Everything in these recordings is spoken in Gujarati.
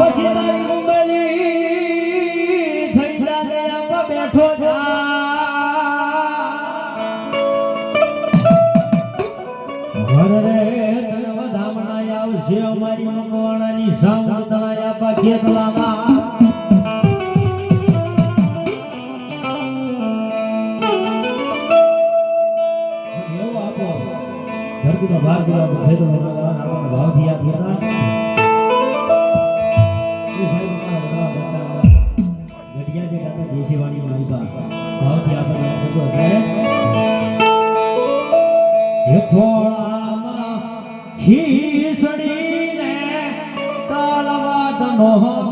પછી તારી દયા બેઠો જા. આવશે અમારી મકવાણાની સાઉન્ડ ભેદો ગઢિયા જે ગાતા દેશી વાણી માલિકા ભાવથી આપણે યાદ કરતો એટલે હે ખોળામાં ખીસડીને તાલવાટનો પીનો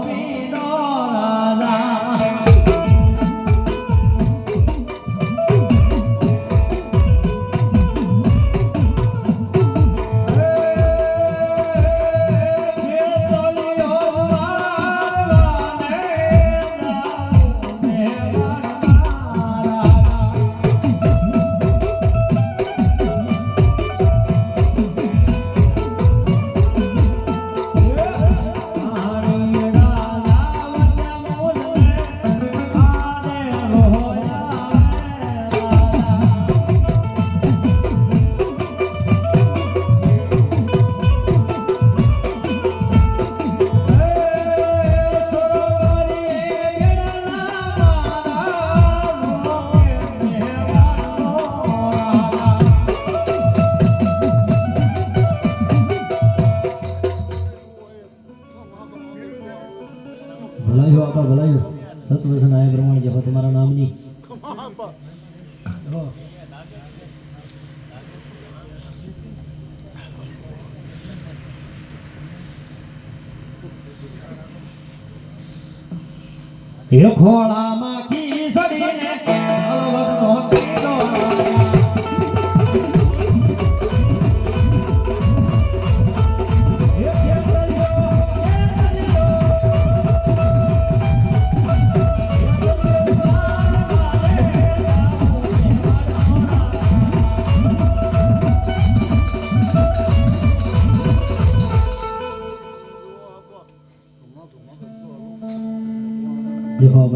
આપા ભલાયો સતવસન આયા પ્રમાણે જપો તમારા નામની. ખોળામાં ખીસડીને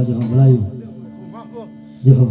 જહો બાબા જહો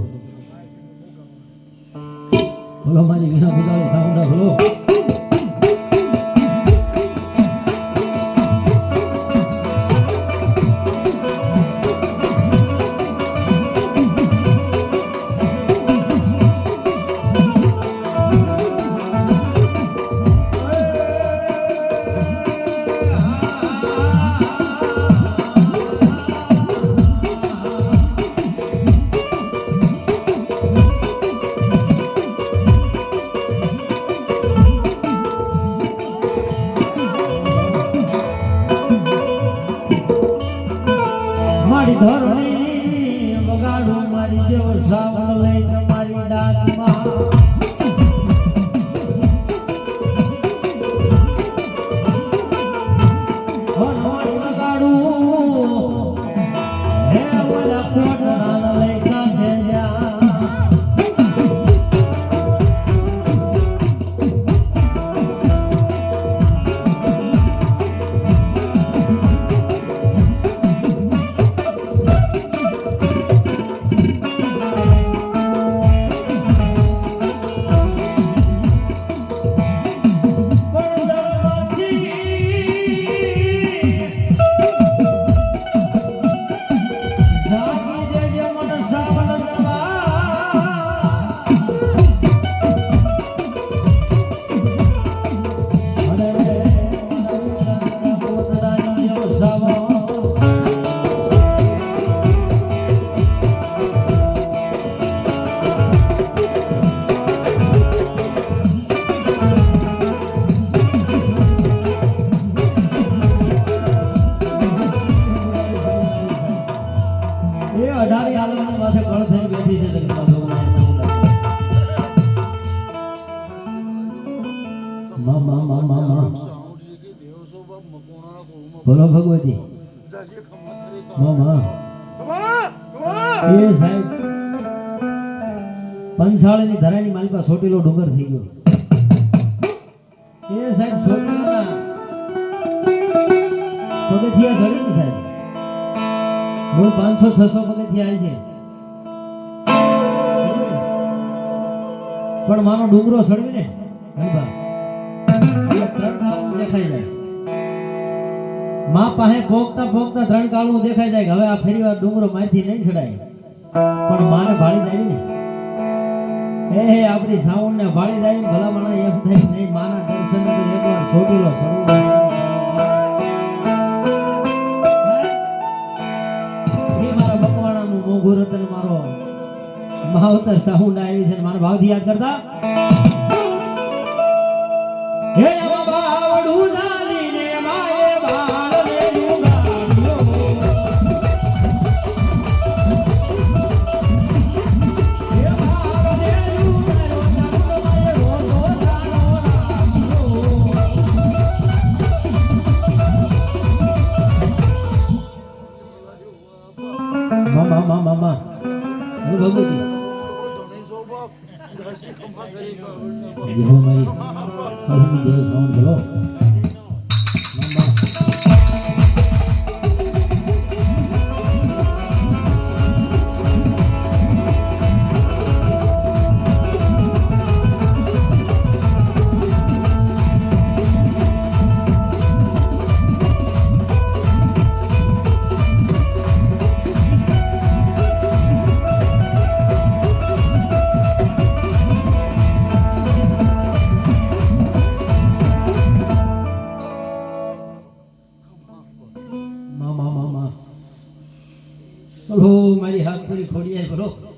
માથે કળ થઈને બેઠી છે બોલો ભગવતી. એ સાહેબ પંચાળની ધરાની માલિકા સોટીલો ડુંગર થઈ ગયો. એ સાહેબ સોટીલાના પગથિયા ચડી ને સાહેબ. મૂળ પાંચસો છસો પગથિયા છે. પણ મારો ડુંગરો સળવી ને માં પાસે ભોગતા ભોગતા ત્રણ કાળું દેખાઈ જાય હવે આ ફેરી વાર ડુંગરો મારથી નહીં ચડાય પણ માને ભાળી જાય ને. હે આપણી સાઉન્ડ ને ભાળી જાય ભલા માણા એમ થાય નહીં, માના દર્શન તો એકવાર છોડી લો સરું મારા બકવાણાનું મોઘું રતન મારો. માવતર સાઉન્ડ આવી છે ને મારા ભાવથી યાદ કરતા મારી કલમી દેવ સાઉન્ડ બોલો મારી હાથ પૂરી ખોડિયાર બોલો.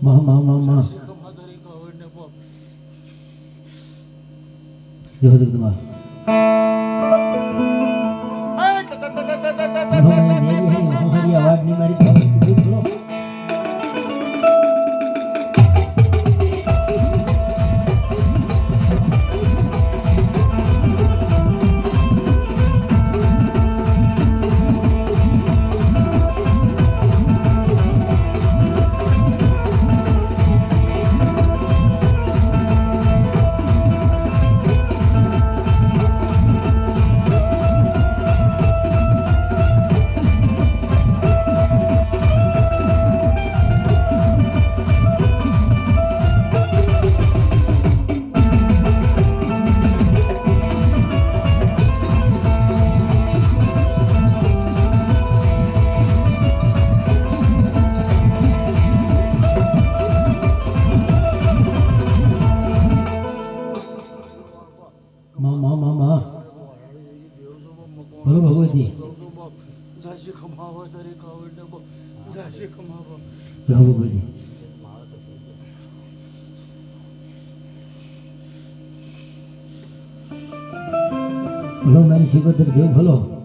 મા મા મા મા. જય હો જગદંબા બોલો ભગવતી જાશી ખમાવા તારી કાવડ ને જાશી જય હો ભગવતી ભલો મારી શિકોતર દેવ ભલો.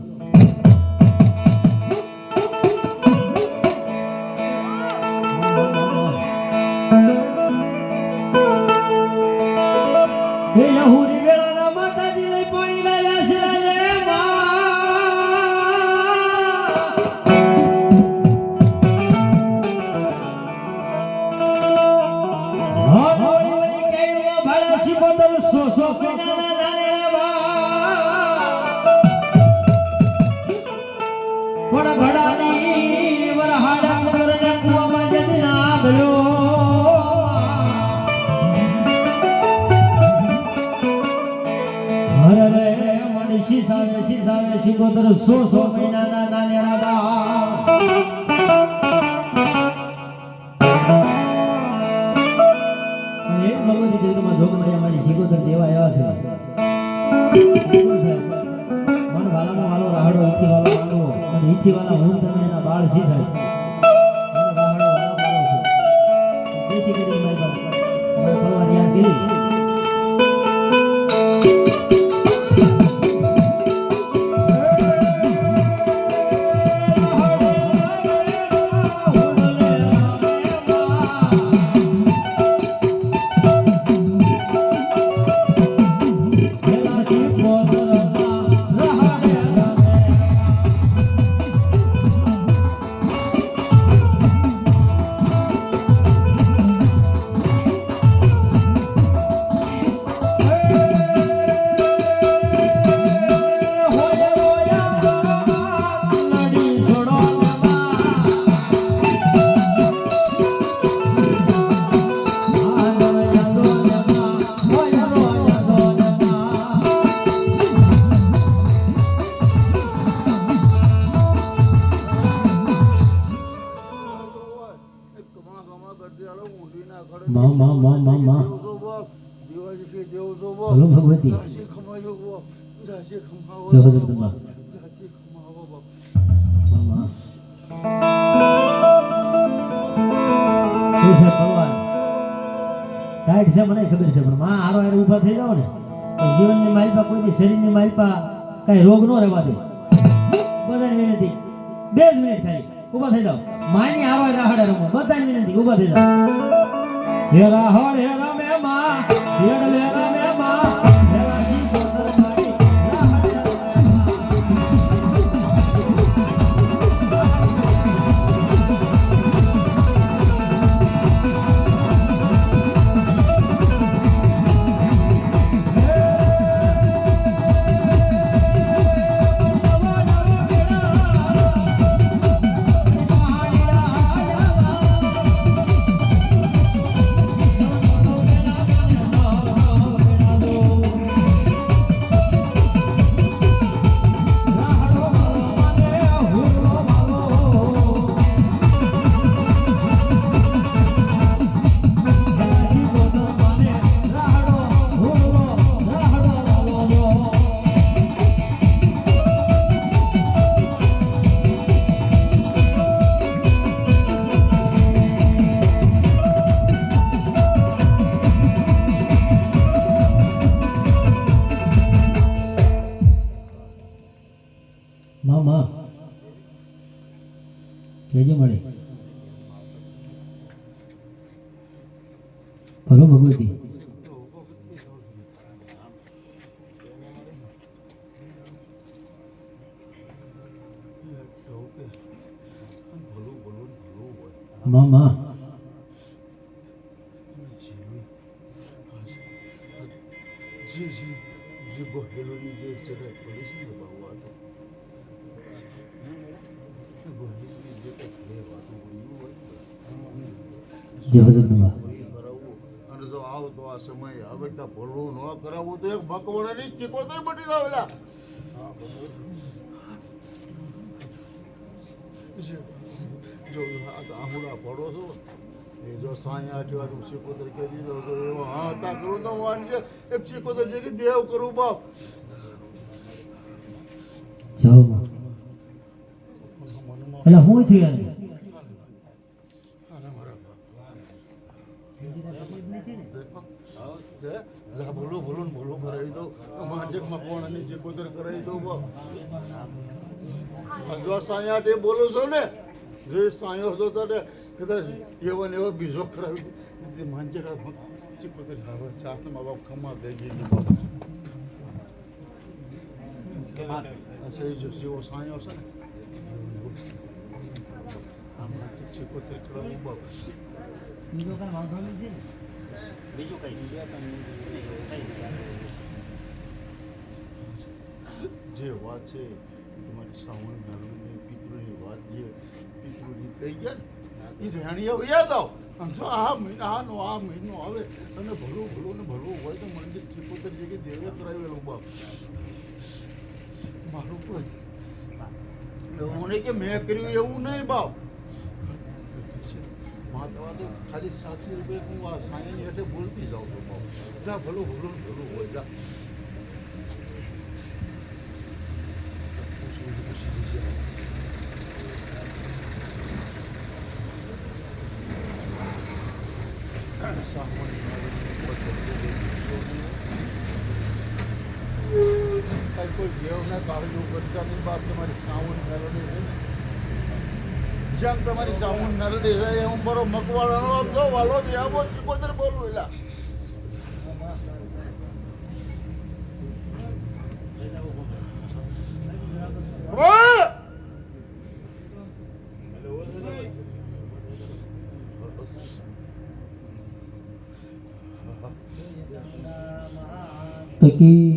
ઈથી વાલા હું તમે એના બાળ શીસાય મને માં, માં, માં, માં, હલો ભગવતી. જય છે મને ખબર છે પણ માં આરો હારે ઊભા થઈ જાઓ ને જીવનની માલિપા કોઈ દી શરીરની માલિપા કઈ રોગ ન રહેવા દે. બધાની વિનંતી. બે મિનિટ ખાલી ઊભા થઈ જાઓ. માની હારે રાહડે રમો બધાની વિનંતી. ઊભા થઈ જાઓ. હે રાહડ હેરા મેમા હેડ લે કેજે મળે. ભલો ભગવતી. મામા. જે જે જે બહેલોની જે જગ્યાએ પડી છે ને જગદંબા. અને જો આવતો આ સમય હવે તો ભરવું ન કરાવવું તો એક મકવાડાની ચીકોતર બની આવેલા જો આહુડા પડો છો એ જો સાંઈ આઠી વાર ચીકોતર કહી દીધો તો હા તા કરું તો વાંચે એક ચીકોતર છે કે દેવ કરું બાપ હું થયું દો બો જો સાયા તે બોલો છો ને જે સાયો હતો તને કદાચ એવો ને એવો બીજો ખરાબ માનજે કોદર મા બાપ ખમા દઈ ગઈ એ જો જેવો સાયો છે ને. બીજો કાંઈ વાંધો નથી ને? બીજું કઈ? જે વાત છે, તમારી શ્રાવણ મહિનાની પિતૃની વાત જે પિતૃની થઈ ગયા ને, એ રહેણીઓ યાદ આવ. જો આ મહિનાનો આ મહિનો આવે અને ભલું ભલું ને ભલું હોય તો મંદિર ચિકોતર જગ્યાએ દેવે કરાવેલું બાપ. મારું કોઈ એવું નહીં કે મેં કર્યું એવું નહીં બાપ. માં દવા તો ખાલી સાતસો રૂપિયા હું આ સાયની એટલે બોલતી જાઉં છું બાપ. જા, ભલું ભલું ભલું હોય, જા કોઈ દેવના કાળજો કરતા નહીં બાપ તમારી સાવણ મેલડી છે ને જેમ તમારી સાઉન્ડ નરડી છે એમ બરો મકવાળાનો જો વાલો બી આવો બોલું એલા. thì cái